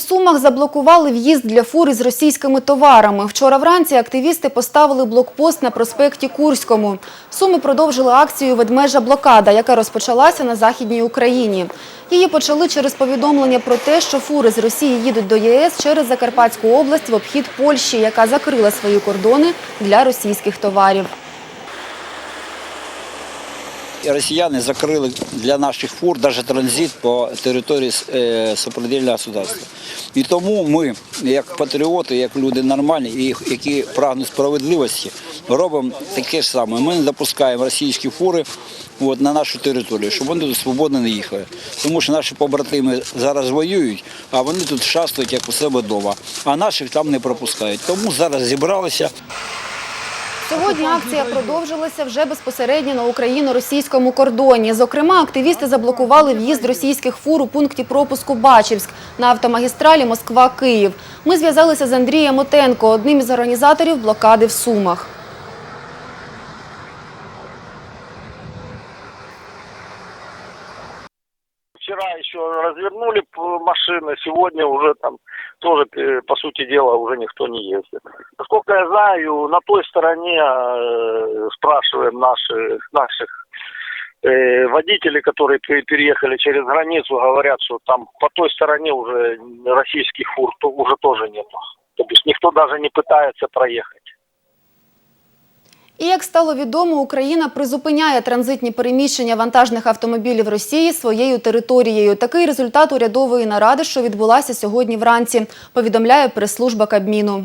Сумах заблокували в'їзд для фур із російськими товарами. Вчора вранці активісти поставили блокпост на проспекті Курському. Суми продовжили акцію «Ведмежа блокада», яка розпочалася на Західній Україні. Її почали через повідомлення про те, що фури з Росії їдуть до ЄС через Закарпатську область в обхід Польщі, яка закрила свої кордони для російських товарів. Росіяни закрили для наших фур навіть транзит по території е, сопредельного государства. І тому ми, як патріоти, як люди нормальні, які прагнуть справедливості, робимо таке ж саме. Ми не допускаємо російські фури от, на нашу територію, щоб вони тут свободно не їхали. Тому що наші побратими зараз воюють, а вони тут шастають як у себе вдома, а наших там не пропускають. Тому зараз зібралися. Сьогодні акція продовжилася вже безпосередньо на україно-російському кордоні. Зокрема, активісти заблокували в'їзд російських фур у пункті пропуску Бачівськ на автомагістралі Москва-Київ. Ми зв'язалися з Андрієм Отенко, одним із організаторів блокади в Сумах. Вчера еще развернули машины, сегодня уже там тоже, э, по сути дела, уже никто не ездит. Насколько я знаю, на той стороне э, спрашиваем наши, наших э, водителей, которые пе- переехали через границу, говорят, что там по той стороне уже российских фур уже тоже нету. То есть никто даже не пытается проехать. І як стало відомо, Україна призупиняє транзитні переміщення вантажних автомобілів Росії своєю територією. Такий результат урядової наради, що відбулася сьогодні вранці, повідомляє прес-служба Кабміну.